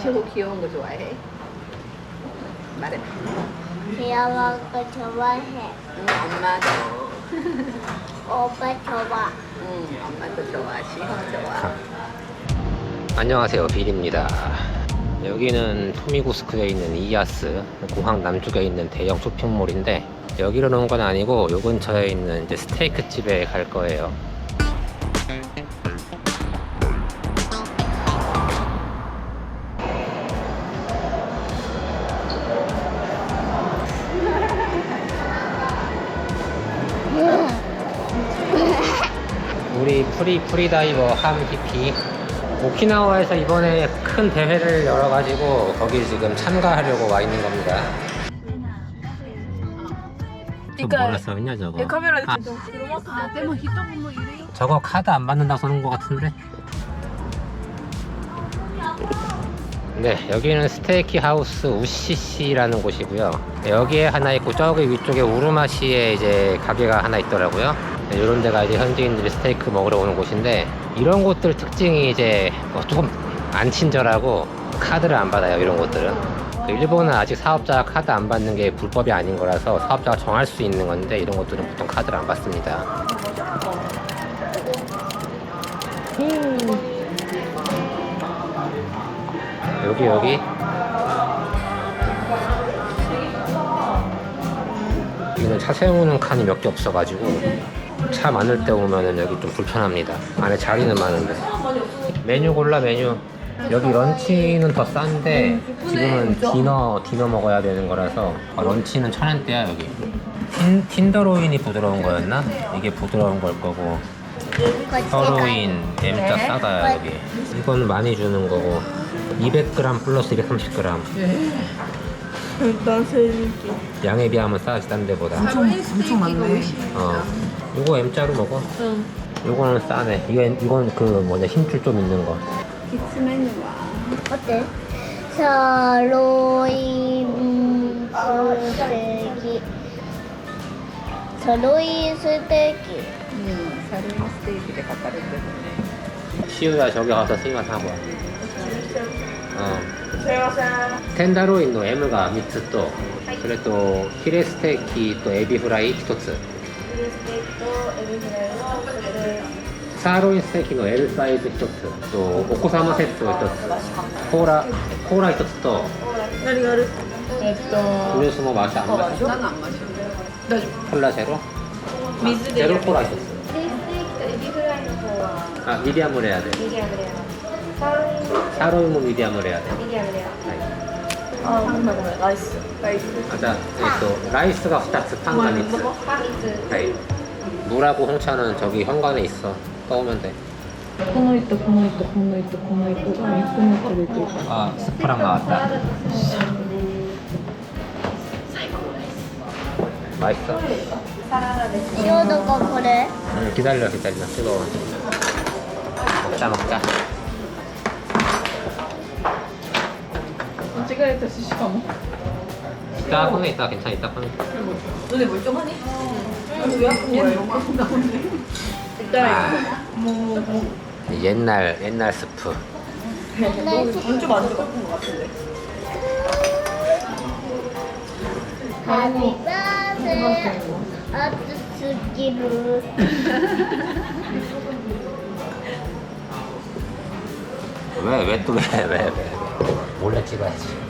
시호 귀여운 거 좋아해? 말해. 귀여운 거 좋아해. 응, 엄마도. 오빠 좋아. 응, 엄마도 좋아. 시호 좋아. 안녕하세요 빌입니다 여기는 토미구스크에 있는 이아스 공항 남쪽에 있는 대형 쇼핑몰인데 여기로 온건 아니고 요 근처에 있는 이제 스테이크 집에 갈 거예요 우리 프리 프리다이버 함 히피 오키나와에서 이번에 큰 대회를 열어가지고 거기 지금 참가하려고 와 있는 겁니다. 저 뭐라 써있냐 저거? 카메라 아, 저거 카드 안 받는다고 써놓은 것 같은데? 네, 여기는 스테이키 하우스 우시시라는 곳이고요. 여기에 하나 있고 저기 위쪽에 우르마시에 이제 가게가 하나 있더라고요. 네, 이런 데가 이제 현지인들이 스테이크 먹으러 오는 곳인데 이런 곳들 특징이 이제 어, 조금 안 친절하고 카드를 안 받아요. 이런 곳들은. 그 일본은 아직 사업자가 카드 안 받는 게 불법이 아닌 거라서 사업자가 정할 수 있는 건데 이런 것들은 보통 카드를 안 받습니다. 여기 여기 여기는 차 세우는 칸이 몇 개 없어가지고 차 많을 때 오면은 여기 좀 불편합니다. 안에 자리는 많은데. 메뉴 골라 메뉴. 여기 런치는 더 싼데 지금은 디너 디너 먹어야 되는 거라서 아, 런치는 천 원대야 여기. 틴, 틴더로인이 부드러운 거였나? 이게 부드러운 걸 거고. 서로인 M자 싸다 여기. 이건 많이 주는 거고. 200g 플러스 230g 일단 세일기 양에 비하면 싸지 딴 데보다. 엄청 엄청 많네. 어 이거 M자로 먹어. 응. 요거는 싸네. 이건 이건 그 뭐냐 힘줄 좀 있는 거. 기침했는 거. 어때? 서로이 쓰기 음, 서로이 쓰기 응, 사료인 스테이크에 가까운데. 시우야 저기 가서 스이마 사고. 와. 어. 텐다로인 노 M가 미트 또 그래 또 히레스테키 또 에비 프라이 히토츠. サーロインステーキの L サイズ1つとお子様セット1つ。コーラコーラ1つと何がある？えっとムースもマシャン。シャン？大丈夫。コラゼロ水でゼローーあミディアムレアで。ミサーロインもミディアムレアで。ミディアムレア。はい。 あごめんごめんライスライスあじゃあ、えっとライスが2つパンが3つパン3つ はい물하고 홍차는 저기 현관에 있어 떠오면 돼 この糸この糸この糸この糸が3つ持ってるっていうか 아 스프랑 나왔다 맛있어? 塩どここれ 응, 기다려 기다려 뜨거워 먹자 먹자 기다렸다 시 이따 꺼내 이따 괜찮아 이따 꺼내 너네 멀쩡하니? 왜 아. 옛날 옛날 스프. 너좀 안좋같은것 같은데. 왜왜 또 왜 왜 왜? 몰래 찍어야지.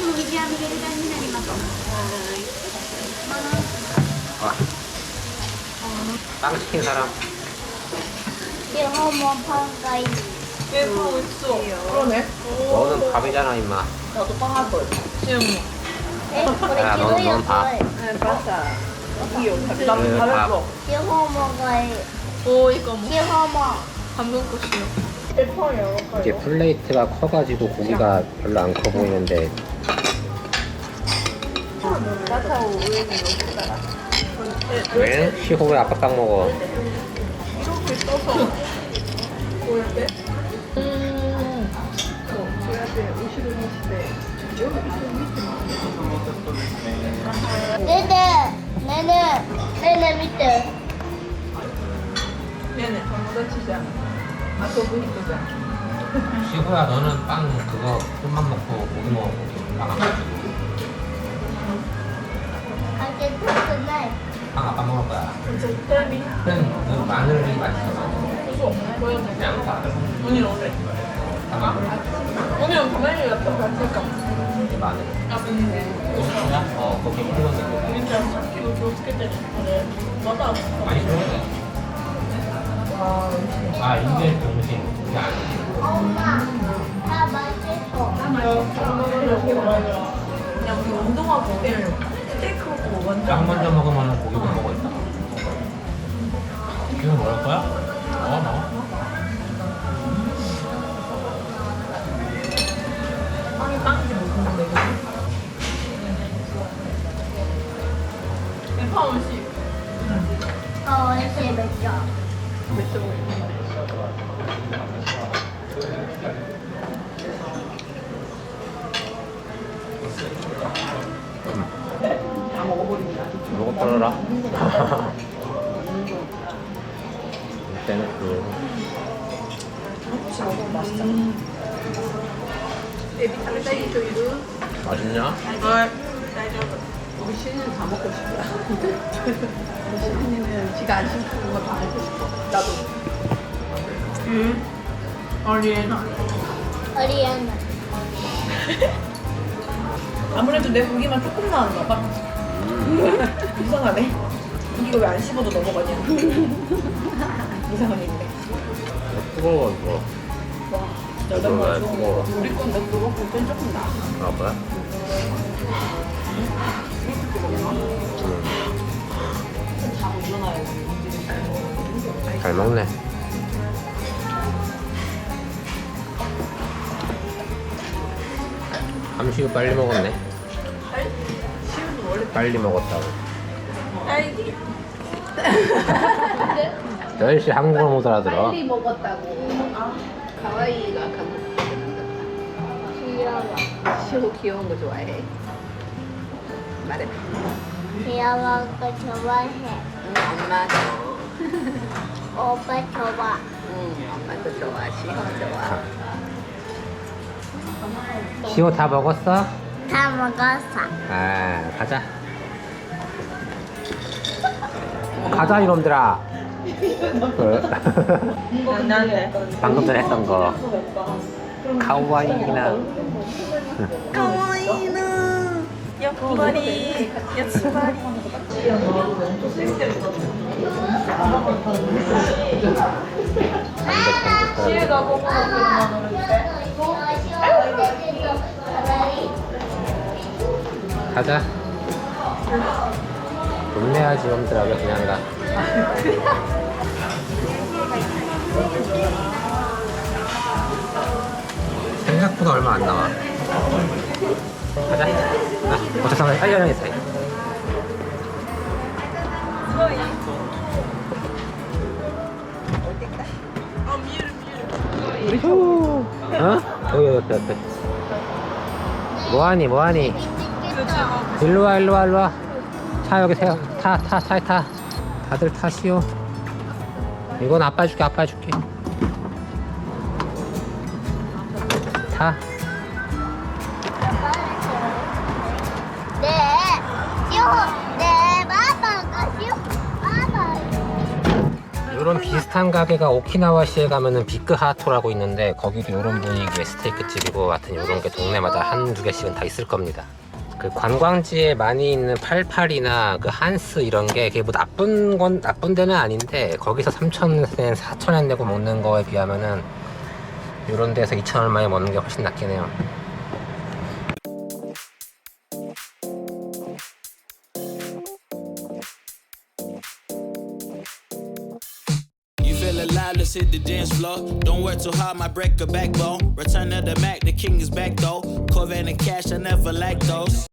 もミディアムメルダンになりますは 와. 빵 시킨 사람 기호모 팡가이. 예뻐 있어 그러네 너는 밥이잖아 임마 나도 빵 할 거야 시험 에, 그래 야, 넌- 기호요. 넌 봐. 응, 바사. 이요 나도 그 잘했어 기호모가 오 이거 뭐 기호모. 한국 것이요 슬퍼요. 이게 플레이트가 커가지고 고기가 별로 안 커 보이는데 나타오 우유는 너무 달아. 왜? 시호왜 아까 딱 먹어? 이렇게 떠서 보여야 돼? 음. 줘야 돼. 50원 50대. 여기 좀 밑에 막. 네네 네네 네네 밑에 얘네 잘못 다치지 않아. 시부야 너는 빵 그거 좀만 먹고 고기 먹어 빵안 먹어 빵 아빠 먹을 거야. 그 마늘이 맛있어. 고소 없네 그냥 양파 언니 오늘 다 마늘 언니는 가만히 냅둬 봤을까. 이게 마늘. 아 근데. 고추야? 어 거기 어떻게 때 그래. 아 아 인제 병신. 엄마, 나 맛있어. 나 맛있어. 그냥 우리 운동화 고기를 스테이크 먹고 완전. 딱 먼저 먹으면 고기 못 먹었다. 이거 뭐랄 거야? 어, 뭐? 썰어라 일단은 그 맛있냐? 우리 신이는 다 먹고 싶어. 우리 신이는 지가 안 시키는 거다 먹고 싶어. 나도. 응. 아리에나. 아무래도 내 고기만 조금 나왔나 봐. 이상하네. 이거 왜 안 씹어도 넘어가냐? 이상하네. 근데 뜨거워 이거. 와 진짜 이거 왜 좋은 뜨거워? 거 우리 건데 그거 볼땐 조금 나. 아 그래? 자고 일어나야 잘 먹네. 함시우 빨리 먹었네 빨리 먹었다고. 딸기 10시 한국어 못 알아들어. 빨리 먹었다고. 가와이가 한국 귀여워 시호 귀여운 거 좋아해. 말해 귀여운 거 좋아해. 응 엄마도 오빠 좋아. 응 엄마도 좋아. 시호 좋아. 시호 다 먹었어? 다 먹었어. 아 가자 가자 이놈들아. 그, 난데 방금 전에 했던 거. 카와이나. 가와이는 옆발이 옆발이 시우가 보고 가자 이놈들아 왜 그냥 가. 생각보다 얼마 안 나와 가자. 아, 어차피 빨리 하겠어 우리 호 어? 여기 여기 옆에 뭐하니 뭐하니? 일로와 일로와 일로와 차 여기 세워 타타 차에 타. 다들 타시오. 이건 아빠 줄게 아빠 줄게. 타. 네. 시오 네 이런 비슷한 가게가 오키나와시에 가면은 비크하토라고 있는데 거기도 이런 분위기의 스테이크 집이고 하여튼 이런 게 동네마다 한두 개씩은 다 있을 겁니다. 그 관광지에 많이 있는 팔팔이나 그 한스 이런 게 그게 뭐 나쁜 건 나쁜 데는 아닌데 거기서 3,000엔 4,000엔 내고 먹는 거에 비하면은 이런 데서 2,000 얼마에 먹는 게 훨씬 낫긴 해요.